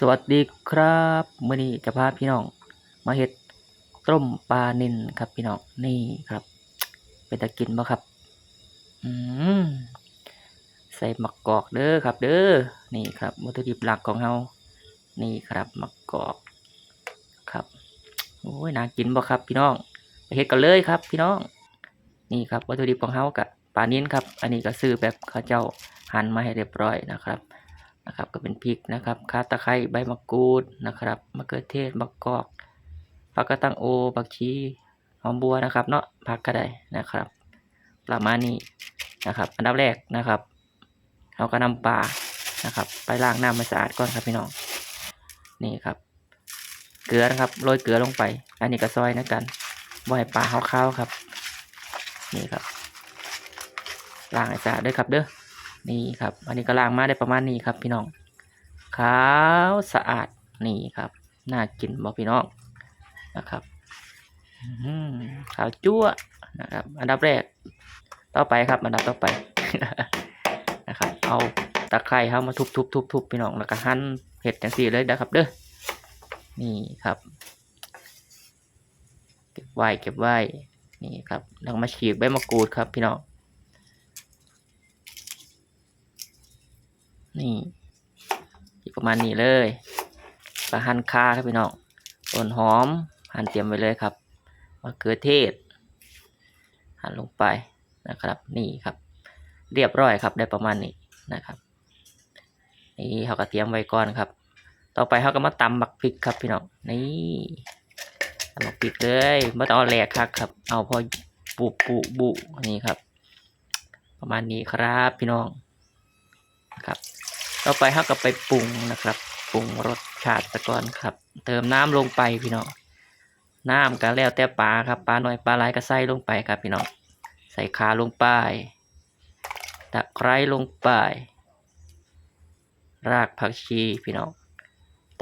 สวัสดีครับมื้อนี้จะพาพี่น้อง มาเฮ็ดต้มปลานิลครับพี่น้องนี่ครับ เป็นตะกินบ่ครับ อืมใส่มะกอกเด้อครับ เด้อนี่ครับวัตถุดิบหลักของเรานี่ครับมะกอกครับโอ้ยน่ากินบ่ครับ พี่น้องไปเฮ็ดกันเลยครับ พี่น้อง นี่ครับวัตถุดิบของเรากับปลานิ้นครับ อันนี้ก็ซื้อแบบเขาเจ้าหั่นมาให้เรียบร้อยนะครับ นะครับก็เป็นพริกนะครับข่าตะไคร้ใบมะกรูดนะครับมะเขือเทศมะกอกผักกระตังโอผักชีหอมบัวนะครับเนาะผักก็ได้นะครับ ประมาณนี้นะครับ อันดับแรกนะครับเราก็นำปลานะครับ ไปล้างน้ำให้สะอาดก่อนครับพี่น้องนี่ครับ เกลือนะครับโรยเกลือลงไป อันนี้ก็ซอยนะกันบ่ให้ปลาขาวๆครับ นี่ครับล้างให้สะอาดด้วยครับเด้อ นี่ครับ อันนี้ก็ล้างมาได้ประมาณนี้ครับพี่น้อง ขาวสะอาดนี่ครับ น่ากินบอกพี่น้องนะครับขาวจั่วนะครับ อันดับแรก ต่อไปครับ อันดับต่อไปนะครับ เอาตะไคร้เข้ามาทุบทุบทุบทุบพี่น้อง แล้วก็หั่นเห็ดจังสี่เลยนะครับ เด้อ นี่ครับ เก็บไว้เก็บไว้ นี่ครับ แล้วมาฉีกใบมะกรูดครับพี่น้อง นี่อประมาณนี้เลยปลาหั่นคาครับพี่น้องต้นหอมหั่นเตรียมไว้เลยครับมะเขือเทศ หั่นลงไปนะครับ นี่ครับ เรียบร้อยครับ ได้ประมาณนี้นะครับนี่เขาก็เตรียมไว้ก่อนครับ ต่อไปเขาก็มาตำบักพริกครับพี่น้องนี่ตำบักพริกเลยไม่ต้องเอาแหลกครับครับ เอาพอบุบุบุนี่ครับ ประมาณนี้ครับพี่น้องครับ ต่อไปเราก็ไปปรุงนะครับปรุงรสชาติตะกอนครับ เติมน้ำลงไปพี่น้องน้ำก็แล้วแต่ปลาครับปลาหน้อยปลาหลายก็ใส่ลงไปครับพี่น้องใส่ขาลงไปตะไคร้ลงไป รากผักชีพี่น้อง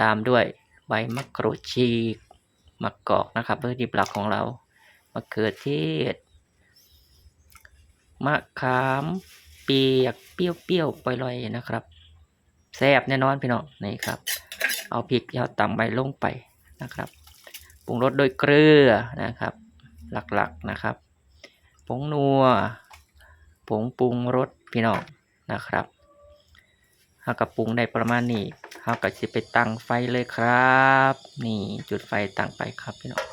ตามด้วยใบมะกรูดฉีกมะกอกนะครับวัตถุดิบหลักของเรามะเขือเทศมะขามเปียกเปรี้ยวๆปล่อยๆนะครับ แซ่บแน่นอนพี่น้องนี่ครับ เอาพริกที่เราตำใบลงไปนะครับปรุงรสโดยเกลือนะครับ หลักๆนะครับผงนัวผงปรุงรสพี่น้องนะครับเราก็ปรุงได้ประมาณนี้เราก็จะไปตั้งไฟเลยครับ นี่จุดไฟตั้งไปครับพี่น้อง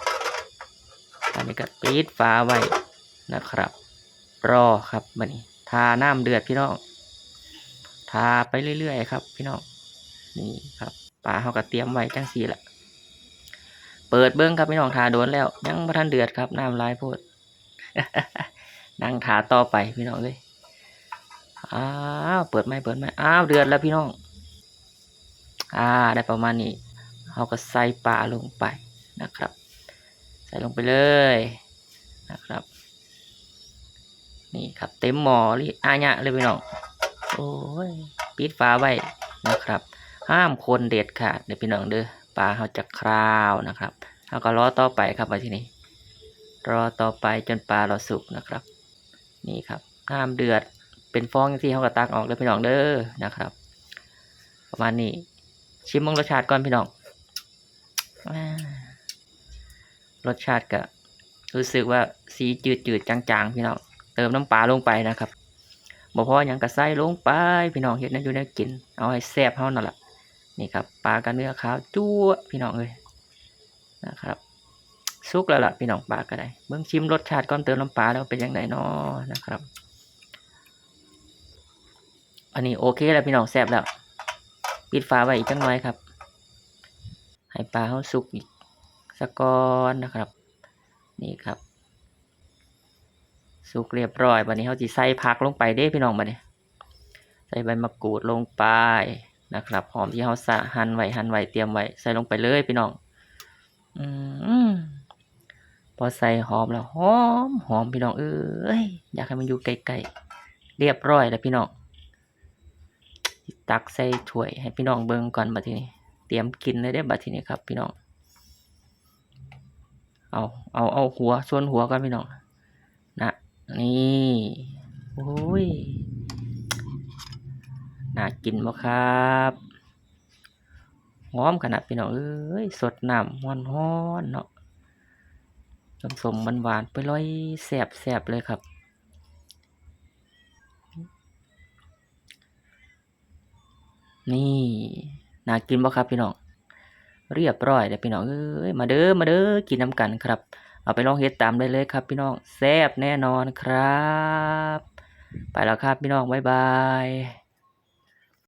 อันนี้ก็ปิดฝาไว้นะครับ รอครับมันนี้ทาน้ำเดือดพี่น้อง ทาไปเรื่อยๆครับ พี่น้องนี่ครับปลาเขาก็เตรียมไว้จังสีละเปิดเบิ้งครับพี่น้องทาโดนแล้ว ยังพระทันเดือดครับน้ำลายโพดนั่งทาต่อไปพี่น้องเลยอ้าวเปิดไหมเปิดไหมอ้าวเดือดแล้วพี่น้อง อ่า ได้ประมาณนี้เขาก็ใส่ปลาลงไปนะครับ ใส่ลงไปเลยนะครับ นี่ครับเต็มหม้อลิอาญะเลยพี่น้อง โอ้ยปิดฝาไว้นะครับ ห้ามคนเด็ดขาดเดี๋ยวพี่น้องเด้อปลาเขาจะคราวนะครับเขาก็รอต่อไปครับมาที่นี่รอต่อไปจนปลาเราสุกนะครับ นี่ครับน้ำเดือดเป็นฟองย่างที่เขาก็ตักออกเลยพี่น้องเด้อนะครับ ประมาณนี้ชิมมองรสชาติก่อนพี่น้องรสชาติก็รู้สึกว่าสีจืดๆจางๆพี่น้องเติมน้ำปลาลงไปนะครับ บ่พอหยังกระใส่ลงไปพี่น้องเฮ็ดนั่นอยู่แนวกิน เอาให้แซ่บเฮานั่นล่ะนี่ครับปลากับเนื้อขาวจั่วพี่น้องเอ้ยนะครับสุกแล้วล่ะพี่น้องปลาก็ได้เบิ่งชิมรสชาติก่อนเติมน้ำปลาแล้วเป็นยังไงเนาะนะครับ อันนี้โอเคแล้วพี่น้องแซ่บแล้วปิดฝาไว้อีกจังน้อยครับ ให้ปลาเฮาสุกอีกสักก้อนนะครับ นี่ครับ สุกเรียบร้อยวันนี้เขาจะใส่ผักลงไปเด้พี่น้องบัดนี้ใส่ใบมะกรูดลงไปนะครับหอมที่เขาสะหั่นไว้หั่นไว้เตรียมไว้ใส่ลงไปเลยพี่น้องอืมพอใส่หอมแล้วหอมหอมพี่น้องเอ้ยอยากให้มันอยู่ใกล้ๆเรียบร้อยแล้วพี่น้องตักใส่ถ้วยให้พี่น้องเบิ่งก่อนบัดทีนี้ เตรียมกินเลยได้บัดทีนี้ครับ พี่น้อง เอาเอาเอาหัวส่วนหัวก่อนพี่น้อง นี่โอ้ยน่ากินบ่ครับหอมขนาดพี่น้องเอ้ยสดน้ำฮ้อนๆเนาะสมสมหวานๆไปลอยแสบแสบเลยครับ นี่น่ากินบ่ครับพี่น้องเรียบร้อยเด้อพี่น้องเอ้ยมาเด้อมาเด้อกินน้ำกันครับ เอาไปลองเฮ็ดตามได้เลยครับพี่น้องแซ่บแน่นอนครับ ไปแล้วครับพี่น้องบ๊ายบาย